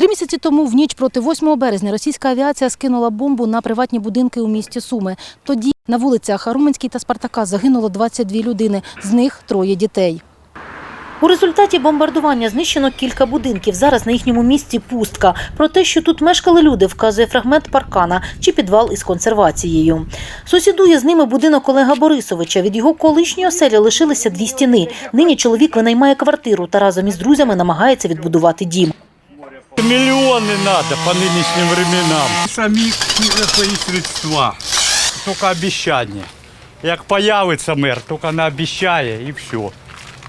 Три місяці тому, в ніч проти 8 березня, російська авіація скинула бомбу на приватні будинки у місті Суми. Тоді на вулицях Руменській та Спартака загинуло 22 людини, з них троє дітей. У результаті бомбардування знищено кілька будинків. Зараз на їхньому місці пустка. Про те, що тут мешкали люди, вказує фрагмент паркана чи підвал із консервацією. Сусідує з ними будинок Олега Борисовича. Від його колишньої оселі лишилися дві стіни. Нині чоловік винаймає квартиру та разом із друзями намагається відбудувати дім. Миллионы надо по нынешним временам. Самі свої средства. Тільки обіцяння. Як появиться мер, тільки наобіцяє і все.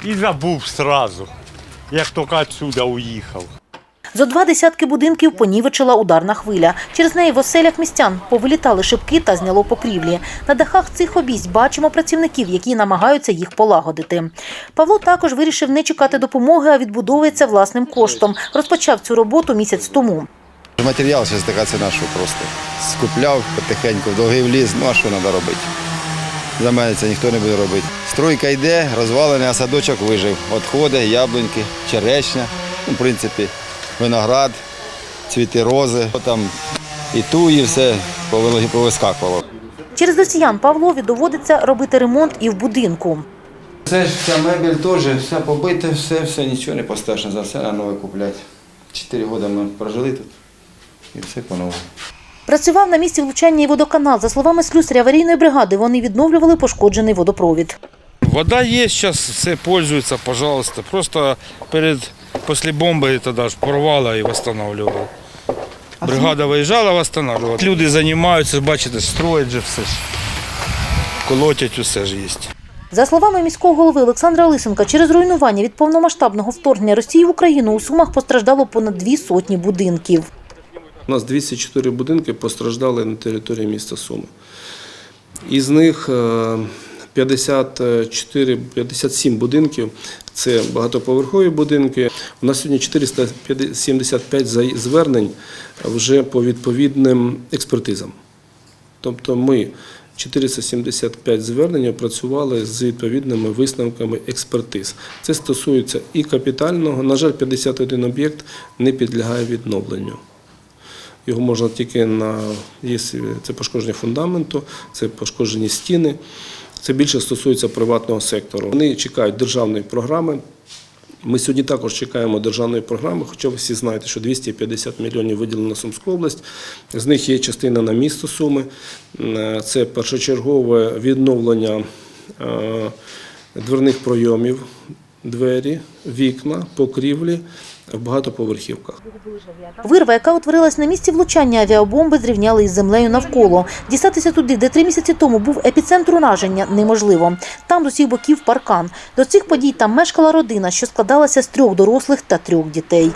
І забув сразу, як тільки отсюда уїхав. Зо два десятки будинків понівечила ударна хвиля. Через неї в оселях містян повилітали шибки та зняло покрівлі. На дахах цих обійсть бачимо працівників, які намагаються їх полагодити. Павло також вирішив не чекати допомоги, а відбудовується власним коштом. Розпочав цю роботу місяць тому. Матеріал зараз така ціна, що просто скупляв потихеньку, в довгий вліз, ну а що треба робити? За мене це ніхто не буде робити. Стройка йде, розвалений, а садочок вижив. Отходи, яблуньки, черешня, ну, в принципі, виноград, цвіти рози, там і туї все повили- повискакувало. Через росіян Павлові доводиться робити ремонт і в будинку. Це ж ця мебель теж, все побите, все, все, нічого не постежно, за все на нове купляти. Чотири роки ми прожили тут і все по-новому. Працював на місці влучання і водоканал. За словами слюсаря аварійної бригади, вони відновлювали пошкоджений водопровід. Вода есть, сейчас все пользуются, пожалуйста. Просто перед, после бомбы тогда ж порвало и восстанавливало. Бригада виїжджала, восстанавливала. Люди займаються, бачите, строять же все ж. Колотять усе ж є. За словами міського голови Олександра Лисенка, через руйнування від повномасштабного вторгнення Росії в Україну у Сумах постраждало понад дві сотні будинків. У нас 204 будинки постраждали на території міста Суми. Із них е, 54-57 будинків це багатоповерхові будинки. У нас сьогодні 475 звернень вже по відповідним експертизам. Тобто ми 475 звернень опрацювали з відповідними висновками експертиз. Це стосується і капітального. На жаль, 51 об'єкт не підлягає відновленню. Його можна тільки на це пошкодження фундаменту, це пошкоджені стіни. Це більше стосується приватного сектору. Вони чекають державної програми. Ми сьогодні також чекаємо державної програми, хоча ви всі знаєте, що 250 мільйонів виділено на Сумську область. З них є частина на місто Суми. Е, Це першочергове відновлення е, дверних пройомів, двері, вікна, покрівлі в багатоповерхівках. Вирва, яка утворилась на місці влучання авіабомби, зрівняли із землею навколо. Дістатися туди, де три місяці тому був епіцентр ураження, неможливо. Там з усіх боків паркан. До цих подій там мешкала родина, що складалася з трьох дорослих та трьох дітей.